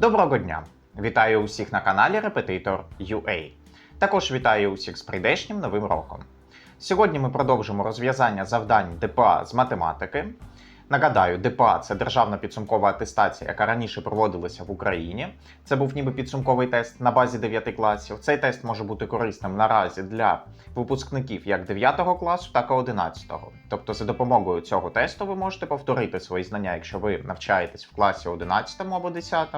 Доброго дня! Вітаю усіх на каналі Репетитор UA. Також вітаю усіх з прийдешнім новим роком. Сьогодні ми продовжимо розв'язання завдань ДПА з математики. Нагадаю, ДПА це державна підсумкова атестація, яка раніше проводилася в Україні. Це був ніби підсумковий тест на базі 9 класів. Цей тест може бути корисним наразі для випускників як 9 класу, так і 11. Тобто, за допомогою цього тесту ви можете повторити свої знання, якщо ви навчаєтесь в класі 11 або 10,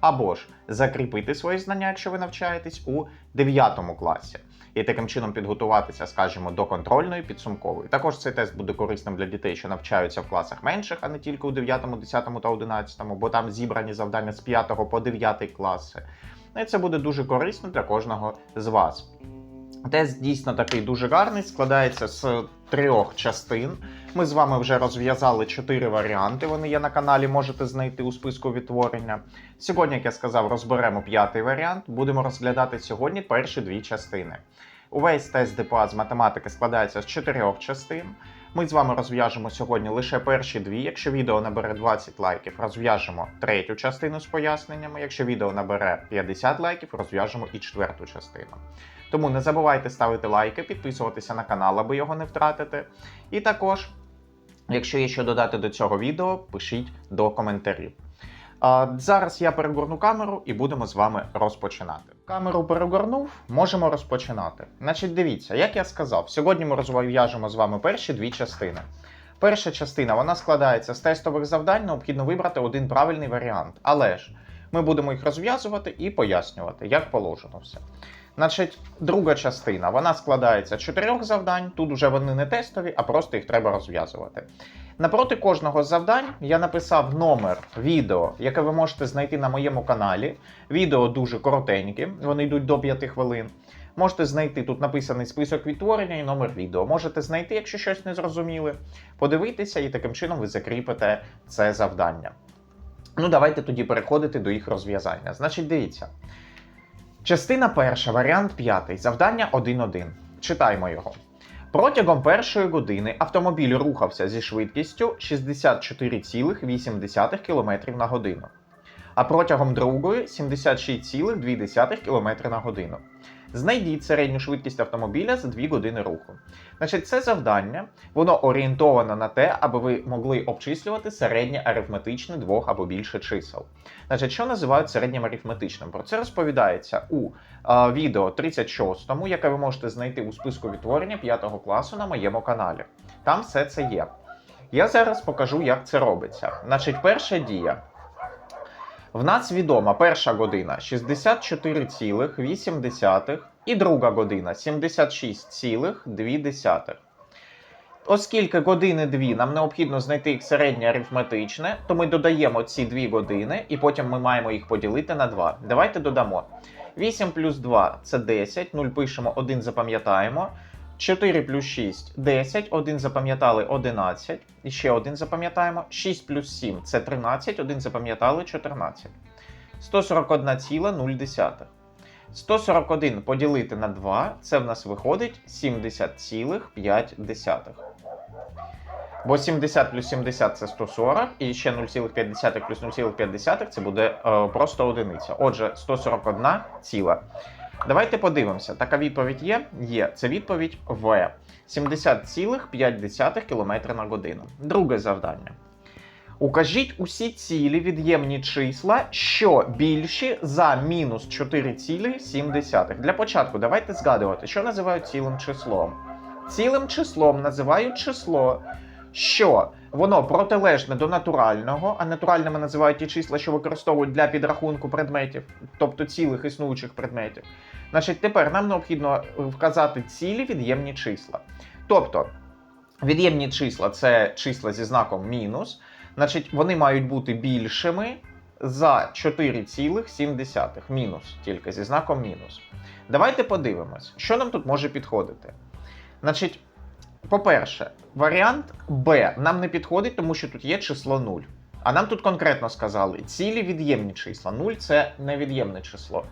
або ж закріпити свої знання, якщо ви навчаєтесь у 9 класі. І таким чином підготуватися, скажімо, до контрольної підсумкової. Також цей тест буде корисним для дітей, що навчаються в класах менших, а не тільки у 9, 10 та 11, бо там зібрані завдання з 5 по 9 класи. І це буде дуже корисно для кожного з вас. Тест дійсно такий дуже гарний, складається з трьох частин. Ми з вами вже розв'язали чотири варіанти. Вони є на каналі, можете знайти у списку відтворення. Сьогодні, як я сказав, розберемо п'ятий варіант. Будемо розглядати сьогодні перші дві частини. Увесь тест ДПА з математики складається з чотирьох частин. Ми з вами розв'яжемо сьогодні лише перші дві. Якщо відео набере 20 лайків, розв'яжемо третю частину з поясненнями. Якщо відео набере 50 лайків, розв'яжемо і четверту частину. Тому не забувайте ставити лайки, підписуватися на канал, аби його не втратити. І також, якщо є що додати до цього відео, пишіть до коментарів. А, зараз я перегорну камеру і будемо з вами розпочинати. Камеру перегорнув, можемо розпочинати. Значить, дивіться, як я сказав, сьогодні ми розв'яжемо з вами перші дві частини. Перша частина вона складається з тестових завдань, необхідно вибрати один правильний варіант. Але ж ми будемо їх розв'язувати і пояснювати, як положено все. Значить, друга частина вона складається з чотирьох завдань. Тут вже вони не тестові, а просто їх треба розв'язувати. Напроти кожного з завдань я написав номер відео, яке ви можете знайти на моєму каналі. Відео дуже коротенькі, вони йдуть до 5 хвилин. Можете знайти тут написаний список відтворення і номер відео. Можете знайти, якщо щось не зрозуміли, подивитися, і таким чином ви закріпите це завдання. Ну, давайте тоді переходити до їх розв'язання. Значить, дивіться. Частина перша, варіант п'ятий, завдання 1.1. Читаємо його. Протягом першої години автомобіль рухався зі швидкістю 64,8 км на годину, а протягом другої 76,2 км на годину. Знайдіть середню швидкість автомобіля за 2 години руху. Значить, це завдання, воно орієнтовано на те, аби ви могли обчислювати середнє арифметичне двох або більше чисел. Значить, що називають середнім арифметичним? Про це розповідається у е, відео 36-му, яке ви можете знайти у списку відтворення 5 класу на моєму каналі. Там все це є. Я зараз покажу, як це робиться. Значить, перша дія. В нас відома перша година 64,8 і друга година 76,2. Оскільки години дві нам необхідно знайти їх середнє арифметичне, то ми додаємо ці дві години і потім ми маємо їх поділити на 2. Давайте додамо. 8 плюс 2 це 10, 0 пишемо, 1 запам'ятаємо. 4 плюс 6 10, 1 запам'ятали 11, і ще 1 запам'ятаємо. 6 плюс 7 це 13, 1 запам'ятали 14. 141,0. 141 поділити на 2, це в нас виходить 70,5. Бо 70 плюс 70 це 140, і ще 0,5 плюс 0,5 це буде е, просто одиниця. Отже, 141 ціла. Давайте подивимося. Така відповідь є? Є. Це відповідь В. 70,5 км на годину. Друге завдання. Укажіть усі цілі від'ємні числа, що більші за мінус 4,7. Для початку давайте згадувати, що називають цілим числом. Цілим числом називають число, що воно протилежне до натурального, а натуральними називають ті числа, що використовують для підрахунку предметів, тобто цілих існуючих предметів. Значить, тепер нам необхідно вказати цілі від'ємні числа. Тобто, від'ємні числа це числа зі знаком мінус, значить, вони мають бути більшими за 4,7. Мінус, тільки зі знаком мінус. Давайте подивимось, що нам тут може підходити. Значить, по-перше, варіант Б нам не підходить, тому що тут є число 0. А нам тут конкретно сказали, цілі від'ємні числа. 0 це невід'ємне число.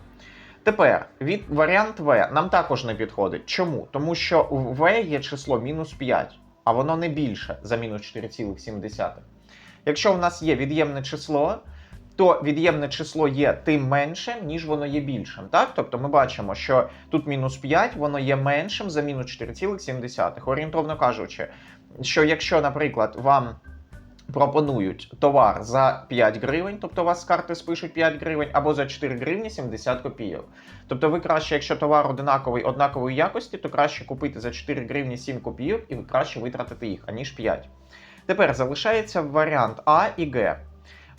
Тепер від варіант В нам також не підходить. Чому? Тому що у В є число мінус 5, а воно не більше за мінус 4,7. Якщо в нас є від'ємне число, то від'ємне число є тим меншим, ніж воно є більшим. Так? Тобто ми бачимо, що тут мінус 5, воно є меншим за мінус 4,7. Орієнтовно кажучи, що якщо, наприклад, вам пропонують товар за 5 гривень, тобто у вас з карти спишуть 5 гривень, або за 4 гривні 70 копійок. Тобто ви краще, якщо товар одинаковий, однакової якості, то краще купити за 4 гривні 7 копійок і краще витратити їх, аніж 5. Тепер залишається варіант А і Г.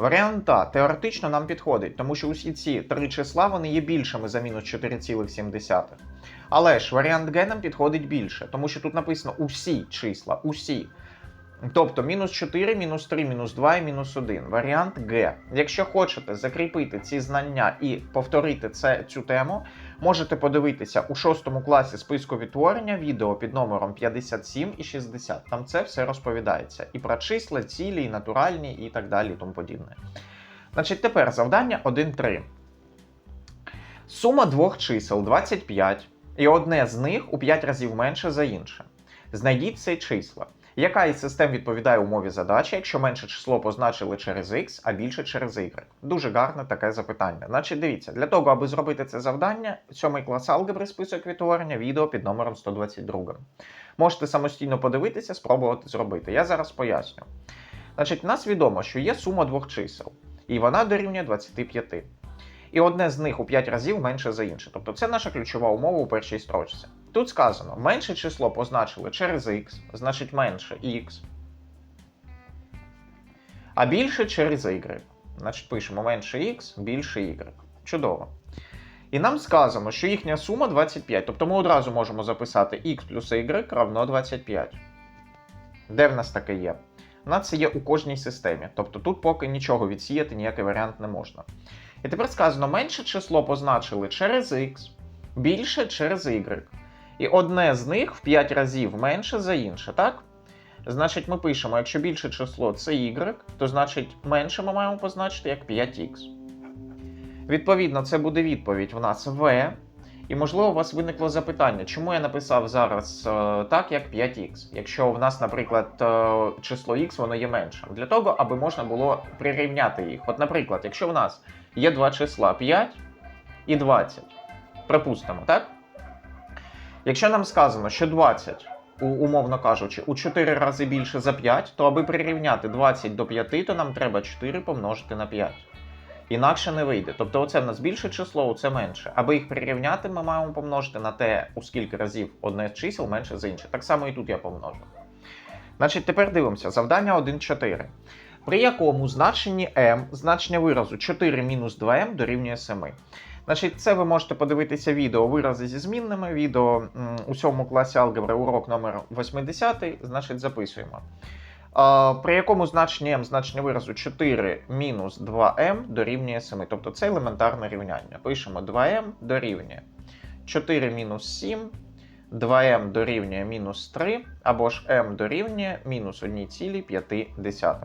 Варіант А теоретично нам підходить, тому що усі ці три числа вони є більшими за мінус 4,7. Але ж варіант Г нам підходить більше, тому що тут написано усі числа, усі. Тобто мінус 4, мінус 3, мінус 2 і мінус 1. Варіант Г. Якщо хочете закріпити ці знання і повторити це, цю тему, можете подивитися у 6 класі списку відтворення відео під номером 57 і 60. Там це все розповідається. І про числа, цілі, і натуральні, і так далі, і тому подібне. Значить, тепер завдання 1.3. Сума двох чисел 25, і одне з них у 5 разів менше за інше. Знайдіть ці числа. Яка із систем відповідає умові задачі, якщо менше число позначили через x, а більше через y? Дуже гарне таке запитання. Значить, дивіться, для того, аби зробити це завдання, 7 клас алгебри список відтворення, відео під номером 122. Можете самостійно подивитися, спробувати зробити. Я зараз поясню. Значить, нас відомо, що є сума двох чисел, і вона дорівнює 25. І одне з них у 5 разів менше за інше. Тобто це наша ключова умова у першій строчці. Тут сказано, менше число позначили через x, значить менше x. А більше через y. Значить, пишемо менше x, більше y. Чудово. І нам сказано, що їхня сума 25. Тобто ми одразу можемо записати x плюс y равно 25. Де в нас таке є? У нас це є у кожній системі. Тобто тут поки нічого відсіяти, ніякий варіант не можна. І тепер сказано, менше число позначили через x, більше через y. І одне з них в 5 разів менше за інше, так? Значить, ми пишемо, якщо більше число це y, то значить менше ми маємо позначити як 5х. Відповідно, це буде відповідь в нас v. І, можливо, у вас виникло запитання, чому я написав зараз е, так, як 5х, якщо в нас, наприклад, е, число х воно є меншим. Для того, аби можна було прирівняти їх. От, наприклад, якщо в нас є два числа 5 і 20, припустимо, так? Якщо нам сказано, що 20, у- умовно кажучи, у 4 рази більше за 5, то аби прирівняти 20 до 5, то нам треба 4 помножити на 5. Інакше не вийде. Тобто, оце в нас більше число, оце менше. Аби їх прирівняти, ми маємо помножити на те, у скільки разів одне з чисел менше за інше. Так само і тут я помножу. Значить, тепер дивимося. Завдання 1,4. При якому значенні m значення виразу 4 мінус 2m дорівнює 7. Значить, це ви можете подивитися відео вирази зі змінними. Відео у 7 класі алгебри, урок номер 80, значить, записуємо. При якому значенні m значення виразу 4 мінус 2m дорівнює 7. Тобто це елементарне рівняння. Пишемо 2m дорівнює 4 мінус 7, 2m дорівнює мінус 3, або ж m дорівнює мінус 1,5.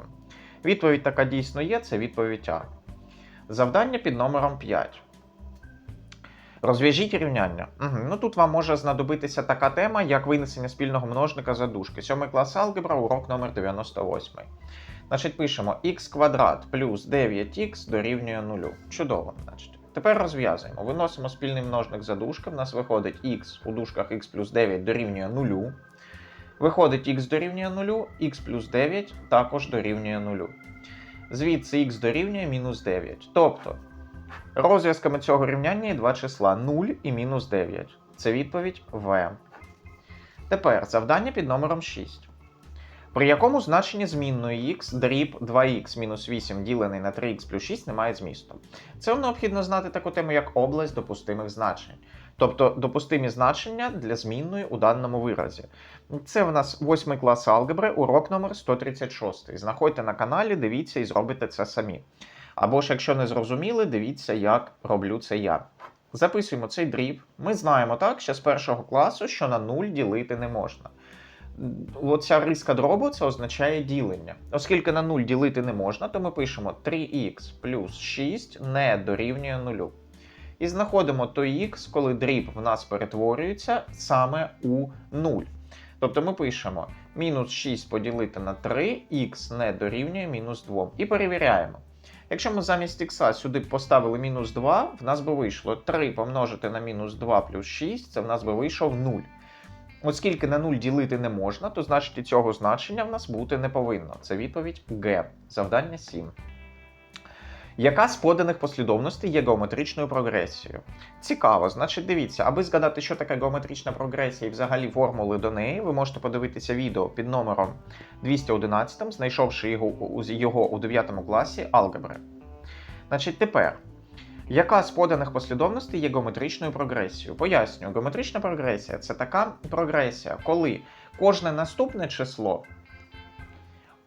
Відповідь така дійсно є, це відповідь А. Завдання під номером 5. Розв'яжіть рівняння. Угу. Ну тут вам може знадобитися така тема, як винесення спільного множника за дужки. 7 клас алгебра, урок номер 98. Значить, пишемо х квадрат плюс 9х дорівнює 0. Чудово. Значить. Тепер розв'язуємо. Виносимо спільний множник за дужки. В нас виходить х у дужках х плюс 9 дорівнює 0. Виходить х дорівнює 0, х плюс 9 також дорівнює 0. Звідси х дорівнює мінус 9. Тобто розв'язками цього рівняння є два числа 0 і мінус 9. Це відповідь В. Тепер завдання під номером 6. При якому значенні змінної х дріб 2х мінус 8 ділений на 3х плюс 6 немає змісту. Це необхідно знати таку тему, як область допустимих значень. Тобто допустимі значення для змінної у даному виразі. Це в нас 8 клас алгебри, урок номер 136. Знаходьте на каналі, дивіться і зробите це самі. Або ж, якщо не зрозуміли, дивіться, як роблю це я. Записуємо цей дріб. Ми знаємо так, ще з першого класу, що на 0 ділити не можна. Оця риска дробу це означає ділення. Оскільки на 0 ділити не можна, то ми пишемо 3х плюс 6 не дорівнює 0. І знаходимо той х, коли дріб в нас перетворюється саме у 0. Тобто ми пишемо мінус 6 поділити на 3, х не дорівнює мінус 2. І перевіряємо. Якщо ми замість х сюди поставили мінус 2, в нас би вийшло 3 помножити на мінус 2 плюс 6, це в нас би вийшов 0. Оскільки на 0 ділити не можна, то значить і цього значення в нас бути не повинно. Це відповідь Г. Завдання 7. Яка з поданих послідовностей є геометричною прогресією? Цікаво, значить, дивіться, аби згадати, що таке геометрична прогресія і взагалі формули до неї, ви можете подивитися відео під номером 211, знайшовши його, його у 9 класі алгебри. Значить, тепер. Яка з поданих послідовностей є геометричною прогресією? Пояснюю, геометрична прогресія це така прогресія, коли кожне наступне число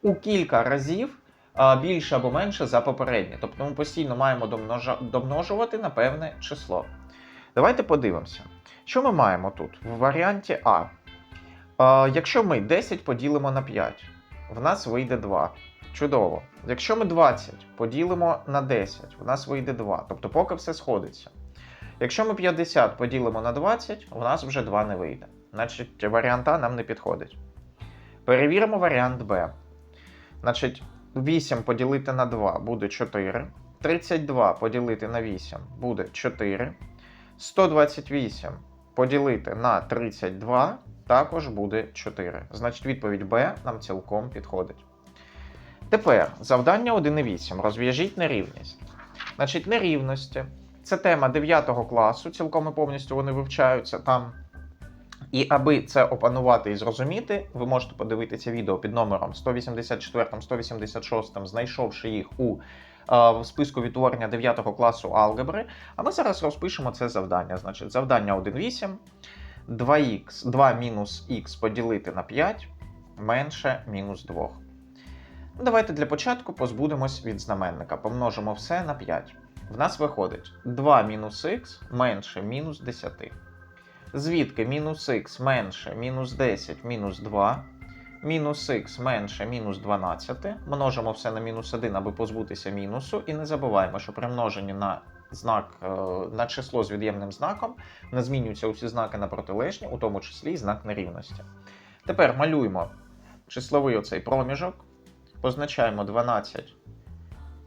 у кілька разів більше або менше за попереднє. Тобто ми постійно маємо домножувати на певне число. Давайте подивимося, що ми маємо тут в варіанті А. Якщо ми 10 поділимо на 5, в нас вийде 2. Чудово. Якщо ми 20 поділимо на 10, у нас вийде 2. Тобто поки все сходиться. Якщо ми 50 поділимо на 20, у нас вже 2 не вийде. Значить, варіант А нам не підходить. Перевіримо варіант Б. Значить, 8 поділити на 2 буде 4. 32 поділити на 8 буде 4. 128 поділити на 32 також буде 4. Значить, відповідь Б нам цілком підходить. Тепер завдання 1,8. Розв'яжіть нерівність. Значить, нерівності. Це тема 9 класу, цілком і повністю вони вивчаються там. І аби це опанувати і зрозуміти, ви можете подивитися відео під номером 184-186, знайшовши їх у е, в списку відтворення 9 класу алгебри. А ми зараз розпишемо це завдання. Значить, завдання 1,8. 2х, 2 мінус х поділити на 5 менше мінус 2. Ну, Давайте для початку позбудемось від знаменника. Помножимо все на 5. В нас виходить 2 мінус х менше мінус 10. Звідки мінус х менше мінус 10 мінус 2. Мінус х менше мінус 12. Множимо все на мінус 1, аби позбутися мінусу. І не забуваємо, що при множенні на знак е, на число з від'ємним знаком не змінюються усі знаки на протилежні, у тому числі і знак нерівності. Тепер малюємо числовий оцей проміжок, позначаємо 12.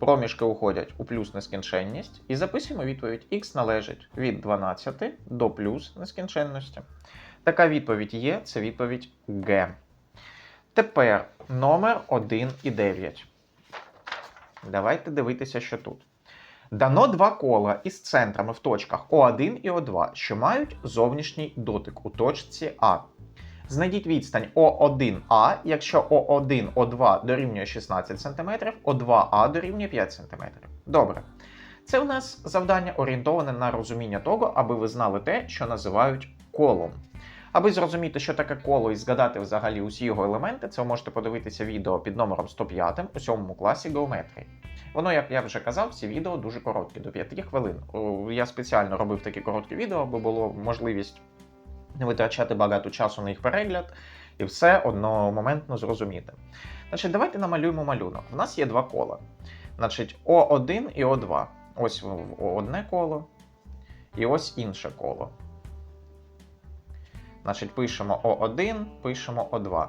Проміжки уходять у плюс нескінченність і записуємо відповідь х належить від 12 до плюс нескінченності. Така відповідь є, це відповідь Г. Тепер номер 1 і 9. Давайте дивитися, що тут. Дано два кола із центрами в точках О1 і О2, що мають зовнішній дотик у точці А. Знайдіть відстань О1А, якщо О1, О2 дорівнює 16 см, О2А дорівнює 5 см. Добре. Це у нас завдання орієнтоване на розуміння того, аби ви знали те, що називають колом. Аби зрозуміти, що таке коло і згадати взагалі усі його елементи, це ви можете подивитися відео під номером 105 у 7 класі геометрії. Воно, як я вже казав, всі відео дуже короткі, до 5 хвилин. Я спеціально робив такі короткі відео, аби було можливість не витрачати багато часу на їх перегляд і все одномоментно зрозуміти. Значить, давайте намалюємо малюнок. У нас є два кола. Значить, О1 і О2. Ось одне коло, і ось інше коло. Значить, пишемо О1, пишемо О2.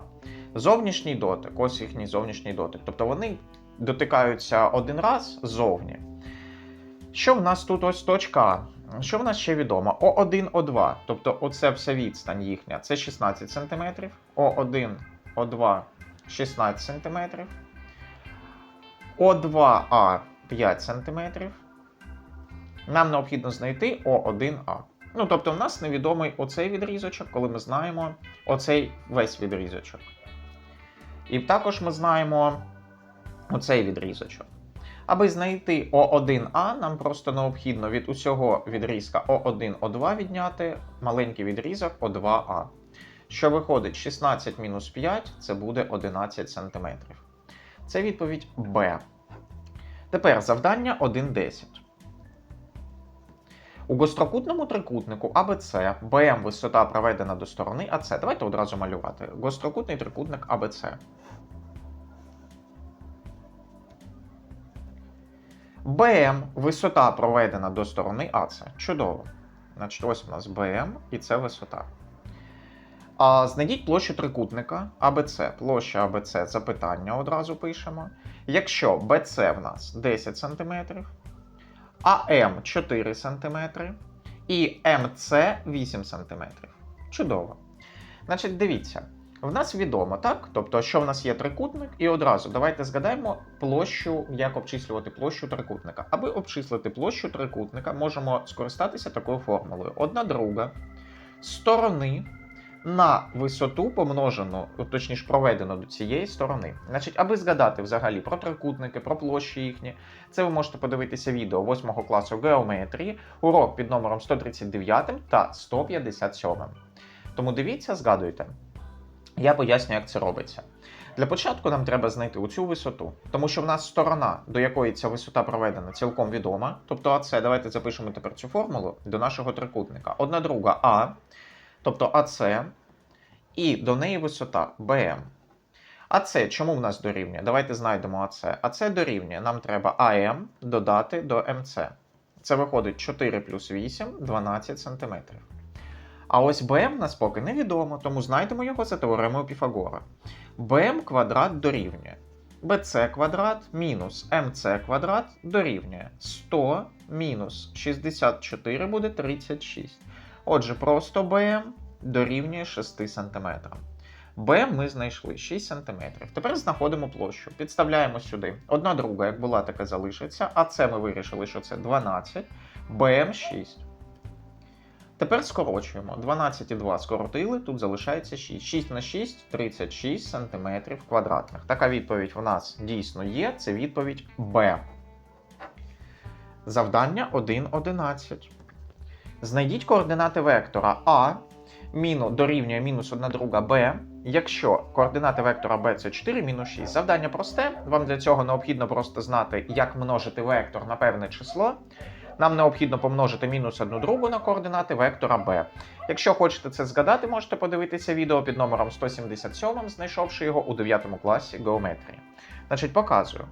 Зовнішній дотик, ось їхній зовнішній дотик. Тобто вони дотикаються один раз ззовні. Що в нас тут ось точка? Що в нас ще відомо? О1, О2. Тобто оце вся відстань їхня. Це 16 см. О1, О2 16 см. О2А 5 см. Нам необхідно знайти О1А. Ну, тобто, в нас невідомий оцей відрізочок, коли ми знаємо оцей весь відрізочок. І також ми знаємо оцей відрізочок. Аби знайти О1А, нам просто необхідно від усього відрізка О1, О2 відняти маленький відрізок О2А. Що виходить 16 мінус 5, це буде 11 см. Це відповідь Б. Тепер завдання 1.10. У гострокутному трикутнику АБЦ БМ висота проведена до сторони АЦ. Давайте одразу малювати. Гострокутний трикутник АБЦ. БМ висота проведена до сторони АЦ. Чудово. Значить, ось у нас БМ і це висота. А знайдіть площу трикутника АБЦ. Площа АБЦ запитання одразу пишемо. Якщо БЦ в нас 10 см, АМ 4 см і МЦ 8 см. Чудово. Значить, дивіться, в нас відомо, так? Тобто, що в нас є трикутник, і одразу давайте згадаємо площу, як обчислювати площу трикутника. Аби обчислити площу трикутника, можемо скористатися такою формулою. Одна друга сторони на висоту помножену, точніше, проведено до цієї сторони. Значить, аби згадати взагалі про трикутники, про площі їхні, це ви можете подивитися відео 8 класу геометрії, урок під номером 139 та 157. Тому дивіться, згадуйте. Я поясню, як це робиться. Для початку нам треба знайти оцю висоту, тому що в нас сторона, до якої ця висота проведена, цілком відома. Тобто АЦ, давайте запишемо тепер цю формулу до нашого трикутника. Одна друга А, тобто АЦ, і до неї висота БМ. АЦ чому в нас дорівнює? Давайте знайдемо АЦ. АЦ дорівнює, нам треба АМ додати до МЦ. Це виходить 4 плюс 8, 12 см. А ось БМ нас поки невідомо, тому знайдемо його за теоремою Піфагора. БМ квадрат дорівнює БЦ квадрат мінус МЦ квадрат дорівнює 100 мінус 64 буде 36. Отже, просто БМ дорівнює 6 см. БМ ми знайшли 6 см. Тепер знаходимо площу. Підставляємо сюди. Одна друга, як була, така залишиться. А це ми вирішили, що це 12. БМ 6. Тепер скорочуємо. 12 і 2 скоротили, тут залишається 6. 6 на 6 36 см квадратних. Така відповідь в нас дійсно є. Це відповідь Б. Завдання 1.11. Знайдіть координати вектора А дорівнює мінус 1 друга Б. Якщо координати вектора b це 4 мінус 6. Завдання просте. Вам для цього необхідно просто знати, як множити вектор на певне число. Нам необхідно помножити мінус 1 другу на координати вектора b. Якщо хочете це згадати, можете подивитися відео під номером 177, знайшовши його у 9 класі геометрії. Значить, показую.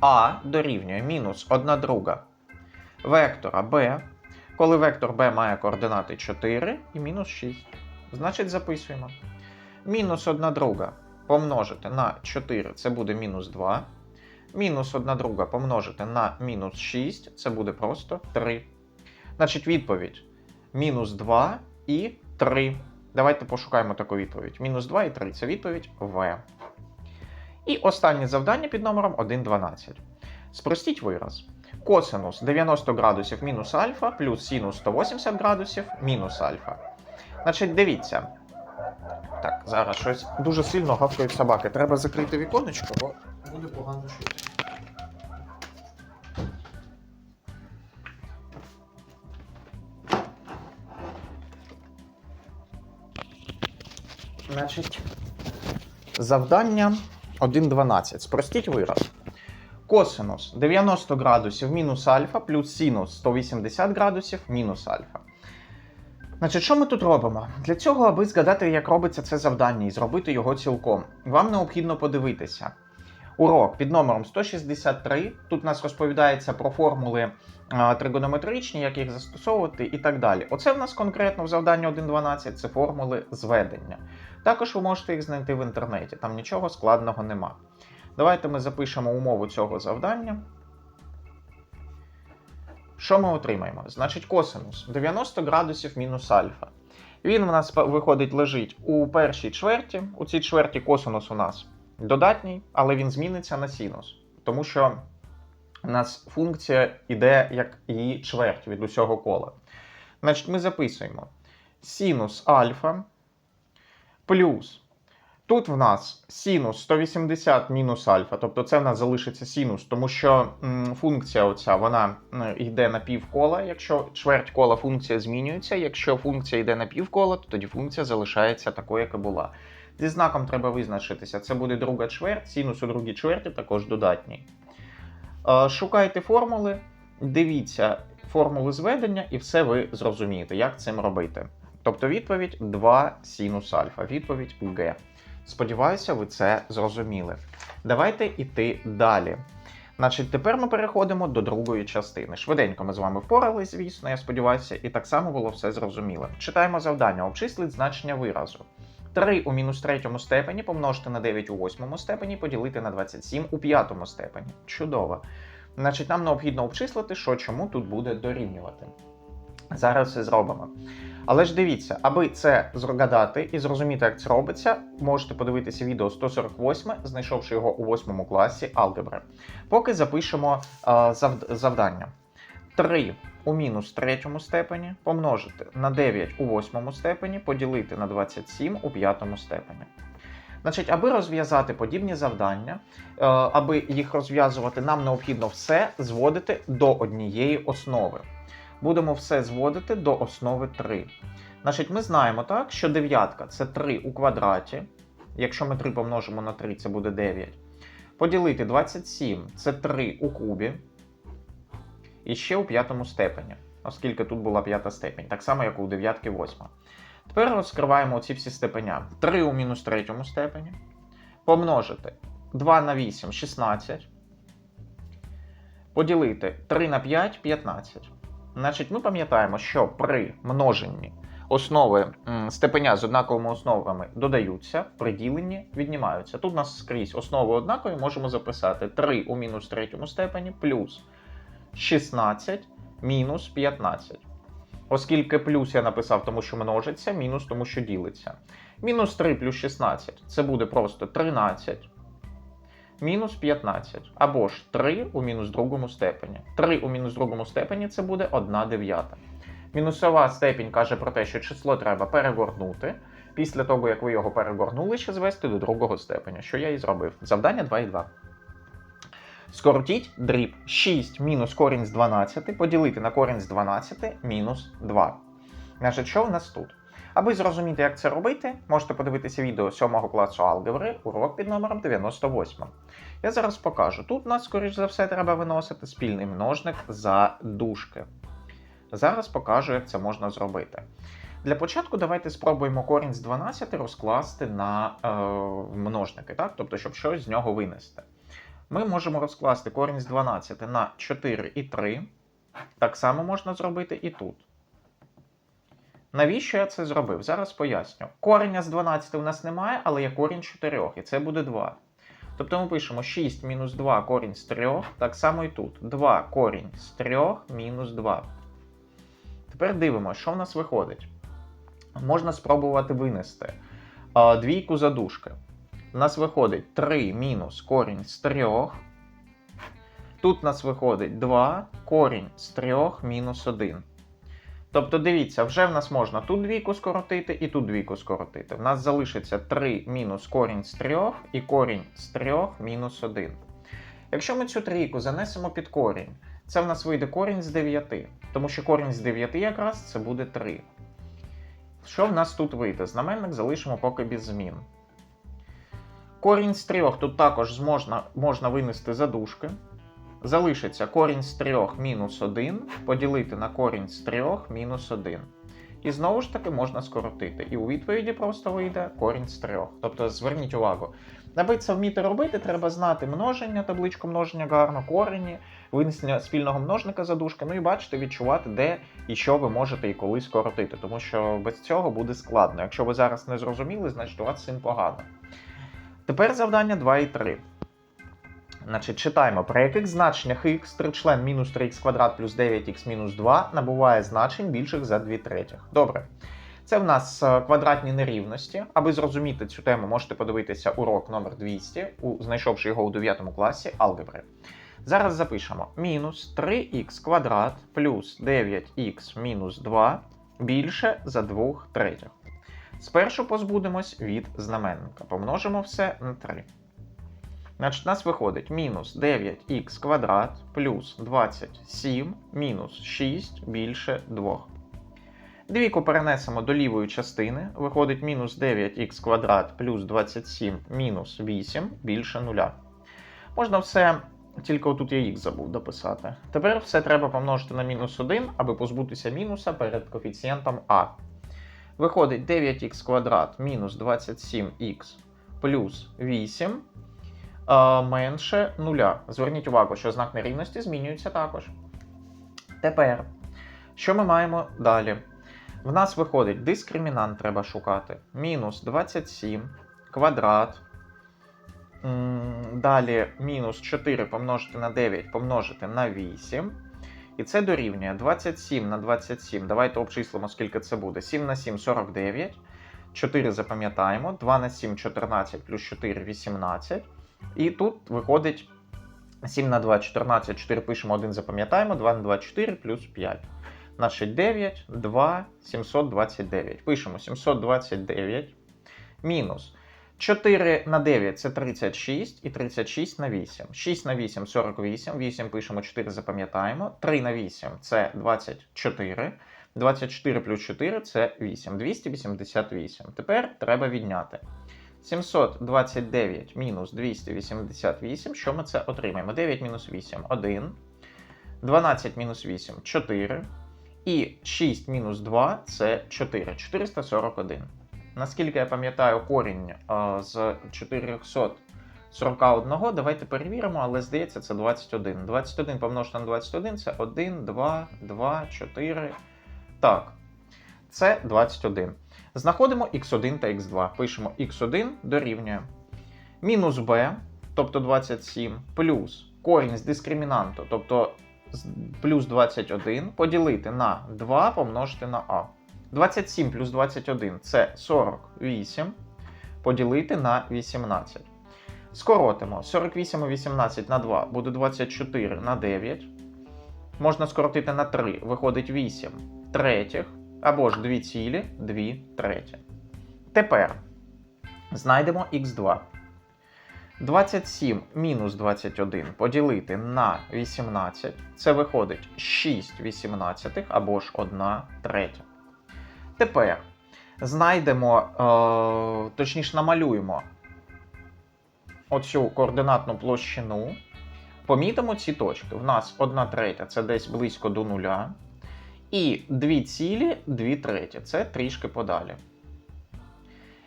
А дорівнює мінус 1 друга вектора b, коли вектор b має координати 4 і мінус 6. Значить, записуємо. Мінус 1 друга помножити на 4 це буде мінус 2. Мінус 1 друга помножити на мінус 6 це буде просто 3. Значить, відповідь мінус 2 і 3. Давайте пошукаємо таку відповідь. Мінус 2 і 3 це відповідь В. І останнє завдання під номером 1.12. Спростіть вираз. Косинус 90 градусів мінус альфа плюс синус 180 градусів мінус альфа. Значить, дивіться. Так, зараз щось дуже сильно гавкають собаки. Треба закрити віконечко, бо буде погано чути. Значить, завдання 1.12. Спростіть вираз. Косинус 90 градусів мінус альфа плюс синус 180 градусів мінус альфа. Значить, що ми тут робимо? Для цього, аби згадати, як робиться це завдання і зробити його цілком, вам необхідно подивитися. Урок під номером 163. Тут у нас розповідається про формули тригонометричні, як їх застосовувати і так далі. Оце в нас конкретно в завданні 1.12 це формули зведення. Також ви можете їх знайти в інтернеті, там нічого складного нема. Давайте ми запишемо умову цього завдання. Що ми отримаємо? Значить, косинус 90 градусів мінус альфа. Він у нас виходить, лежить у першій чверті. У цій чверті косинус у нас додатній, але він зміниться на синус. Тому що у нас функція йде як її чверть від усього кола. Значить, ми записуємо синус альфа плюс. Тут в нас синус 180 мінус альфа, тобто це в нас залишиться синус, тому що функція оця вона йде на півкола. Якщо чверть кола функція змінюється, якщо функція йде на півкола, то тоді функція залишається такою, як і була. Зі знаком треба визначитися. Це буде друга чверть, синус у другій чверті також додатній. Е, шукайте формули, дивіться формули зведення, і все ви зрозумієте, як цим робити. Тобто відповідь 2 синус альфа, відповідь Г. Сподіваюся, ви це зрозуміли. Давайте йти далі. Значить, тепер ми переходимо до другої частини. Швиденько ми з вами впорались, звісно, я сподіваюся, і так само було все зрозуміло. Читаємо завдання. Обчисліть значення виразу. 3 у мінус третьому степені помножити на 9 у восьмому степені, поділити на 27 у п'ятому степені. Чудово. Значить, нам необхідно обчислити, що чому тут буде дорівнювати. Зараз це зробимо. Але ж дивіться, аби це згадати і зрозуміти, як це робиться, можете подивитися відео 148, знайшовши його у 8 класі алгебри. Поки запишемо е, завд- завдання. 3 у мінус третьому степені помножити на 9 у восьмому степені, поділити на 27 у п'ятому степені. Значить, аби розв'язати подібні завдання, е, аби їх розв'язувати, нам необхідно все зводити до однієї основи. Будемо все зводити до основи 3. Значить, ми знаємо так, що дев'ятка це 3 у квадраті. Якщо ми 3 помножимо на 3, це буде 9. Поділити 27 це 3 у кубі. І ще у п'ятому степені, оскільки тут була п'ята степень, так само, як у дев'ятки восьма. Тепер розкриваємо ці всі степеня. 3 у мінус третьому степені. Помножити 2 на 8 16. Поділити 3 на 5 15. Значить, ми пам'ятаємо, що при множенні основи степеня з однаковими основами додаються, при діленні віднімаються. Тут у нас скрізь основи однакові, можемо записати 3 у мінус третьому степені плюс 16 мінус 15. Оскільки плюс я написав, тому що множиться, мінус, тому що ділиться. Мінус 3 плюс 16 це буде просто 13. Мінус 15. Або ж 3 у мінус другому степені. 3 у мінус другому степені це буде 1 дев'ята. Мінусова степінь каже про те, що число треба перегорнути. Після того, як ви його перегорнули, ще звести до другого степеня, що я і зробив. Завдання 2,2. Скоротіть дріб 6 мінус корінь з 12 поділити на корінь з 12 мінус 2. Значить, що в нас тут? Аби зрозуміти, як це робити, можете подивитися відео 7 класу алгебри, урок під номером 98. Я зараз покажу. Тут нас, скоріш за все, треба виносити спільний множник за дужки. Зараз покажу, як це можна зробити. Для початку давайте спробуємо корінь з 12 розкласти на е, множники, так? тобто, щоб щось з нього винести. Ми можемо розкласти корінь з 12 на 4 і 3. Так само можна зробити і тут. Навіщо я це зробив? Зараз поясню. Кореня з 12 у нас немає, але є корінь 4, і це буде 2. Тобто ми пишемо 6 мінус 2 корінь з 3, так само і тут. 2 корінь з 3 мінус 2. Тепер дивимося, що в нас виходить. Можна спробувати винести двійку за дужки. У нас виходить 3 мінус корінь з 3. Тут у нас виходить 2 корінь з 3 мінус 1. Тобто, дивіться, вже в нас можна тут двійку скоротити і тут двійку скоротити. В нас залишиться 3 мінус корінь з 3 і корінь з 3 мінус 1. Якщо ми цю трійку занесемо під корінь, це в нас вийде корінь з 9. Тому що корінь з 9 якраз це буде 3. Що в нас тут вийде? Знаменник залишимо поки без змін. Корінь з 3 тут також можна, можна винести за дужки. Залишиться корінь з 3 мінус 1 поділити на корінь з 3 мінус 1. І знову ж таки можна скоротити. І у відповіді просто вийде корінь з 3. Тобто зверніть увагу. Аби це вміти робити, треба знати множення, табличку множення гарно, корені, винесення спільного множника за дужки, ну і бачите, відчувати, де і що ви можете і коли скоротити. Тому що без цього буде складно. Якщо ви зараз не зрозуміли, значить у вас цим погано. Тепер завдання 2 і 3. Значить, читаємо, при яких значеннях х, тричлен мінус 3х квадрат плюс 9х мінус 2 набуває значень більших за 2 третіх. Добре. Це в нас е, квадратні нерівності. Аби зрозуміти цю тему, можете подивитися урок номер 200, у, знайшовши його у 9 класі алгебри. Зараз запишемо мінус 3х квадрат плюс 9х мінус 2 більше за 2 третіх. Спершу позбудемось від знаменника. Помножимо все на 3. Значить, у нас виходить мінус 9х квадрат плюс 27 мінус 6 більше 2. Двійку перенесемо до лівої частини. Виходить мінус 9х квадрат плюс 27 мінус 8 більше 0. Можна все, тільки отут я х забув дописати. Тепер все треба помножити на мінус 1, аби позбутися мінуса перед коефіцієнтом а. Виходить 9х квадрат мінус 27х плюс 8. е, менше нуля. Зверніть увагу, що знак нерівності змінюється також. Тепер, що ми маємо далі? В нас виходить дискримінант треба шукати. Мінус 27 квадрат. Далі мінус 4 помножити на 9 помножити на 8. І це дорівнює 27 на 27. Давайте обчислимо, скільки це буде. 7 на 7 49. 4 запам'ятаємо. 2 на 7 14 плюс 4 18. І тут виходить 7 на 2 14, 4 пишемо, 1 запам'ятаємо, 2 на 2 4 плюс 5. Значить 9, 2, 729. Пишемо 729 мінус 4 на 9 це 36 і 36 на 8. 6 на 8 48. 8 пишемо 4 запам'ятаємо. 3 на 8 це 24. 24 плюс 4 це 8. 288. Тепер треба відняти. 729 мінус 288. Що ми це отримаємо? 9 мінус 8 1. 12 мінус 8 4. І 6 мінус 2 це 4. 441. Наскільки я пам'ятаю корінь а, з 441, давайте перевіримо, але здається, це 21. 21 помножити на 21 це 1, 2, 2, 4. Так, це 21. Знаходимо x1 та x2. Пишемо x1 дорівнює мінус b, тобто 27, плюс корінь з дискримінанту, тобто плюс 21, поділити на 2 помножити на а. 27 плюс 21 це 48. Поділити на 18. Скоротимо. 48 і 18 на 2 буде 24 на 9. Можна скоротити на 3. Виходить 8 третіх. Або ж 2 цілі, 2 треті. Тепер знайдемо х2. 27 мінус 21 поділити на 18. Це виходить 6 18 або ж 1 третя. Тепер знайдемо, е, точніше намалюємо оцю координатну площину. Помітимо ці точки. В нас 1 третя це десь близько до нуля. І 2 цілі, 2 треті. Це трішки подалі.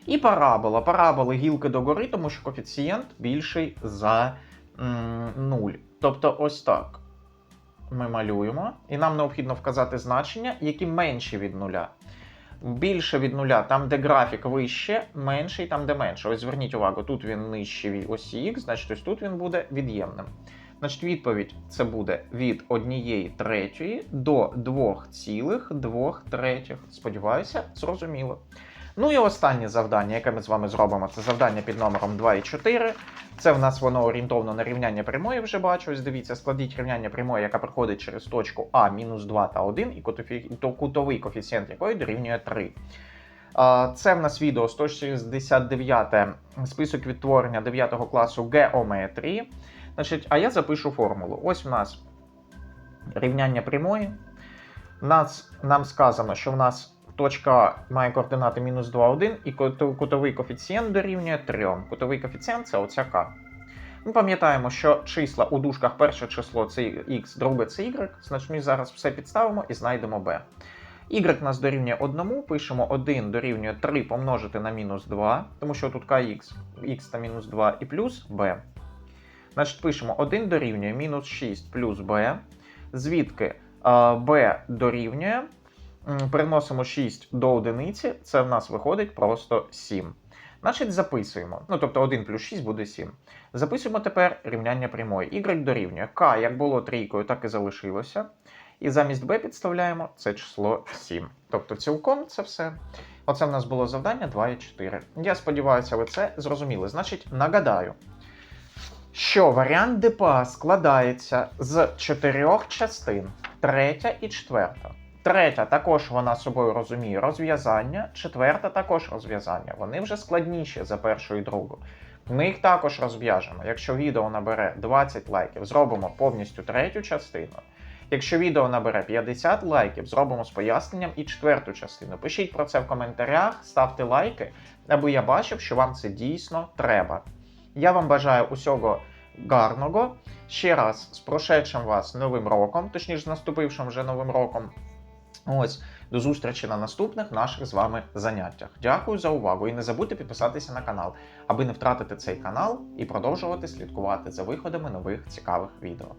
І парабола. Параболи гілки догори, тому що коефіцієнт більший за 0. Тобто ось так. Ми малюємо, і нам необхідно вказати значення, які менші від нуля. Більше від нуля, там, де графік вище, менший, там, де менше. Ось зверніть увагу, тут він нижче від осі Х, значить ось тут він буде від'ємним. Значить, відповідь це буде від 1 третьої до 2,2 третіх. Сподіваюся, зрозуміло. Ну і останнє завдання, яке ми з вами зробимо, це завдання під номером 2 і 4. Це в нас воно орієнтовно на рівняння прямої вже бачу. Ось дивіться, складіть рівняння прямої, яка проходить через точку А мінус 2 та 1, і кутовий коефіцієнт якої дорівнює 3. Це в нас відео 169 список відтворення 9 класу геометрії. Значить, а я запишу формулу. Ось в нас рівняння прямої. Нас, нам сказано, що в нас точка має координати мінус 2, 1, і кутовий коефіцієнт дорівнює 3. Кутовий коефіцієнт це оця К. Ми пам'ятаємо, що числа у дужках перше число це x, друге це y, значить ми зараз все підставимо і знайдемо b. Y нас дорівнює 1, пишемо 1 дорівнює 3 помножити на мінус 2, тому що тут kx, x та мінус 2 і плюс b. Значить, пишемо 1 дорівнює мінус 6 плюс b, звідки b дорівнює, переносимо 6 до одиниці, це в нас виходить просто 7. Значить, записуємо. Ну, тобто 1 плюс 6 буде 7. Записуємо тепер рівняння прямої. Y дорівнює k, як було трійкою, так і залишилося. І замість b підставляємо це число 7. Тобто цілком це все. Оце в нас було завдання 2 і 4. Я сподіваюся, ви це зрозуміли. Значить, нагадаю, що варіант ДПА складається з чотирьох частин: третя і четверта. Третя також вона собою розуміє розв'язання, четверта також розв'язання. Вони вже складніші за першу і другу. Ми їх також розв'яжемо. Якщо відео набере 20 лайків, зробимо повністю третю частину. Якщо відео набере 50 лайків, зробимо з поясненням і четверту частину. Пишіть про це в коментарях, ставте лайки, аби я бачив, що вам це дійсно треба. Я вам бажаю усього гарного. Ще раз з прошедшим вас новим роком, точніше, з наступившим вже новим роком. Ось, До зустрічі на наступних наших з вами заняттях. Дякую за увагу і не забудьте підписатися на канал, аби не втратити цей канал і продовжувати слідкувати за виходами нових цікавих відео.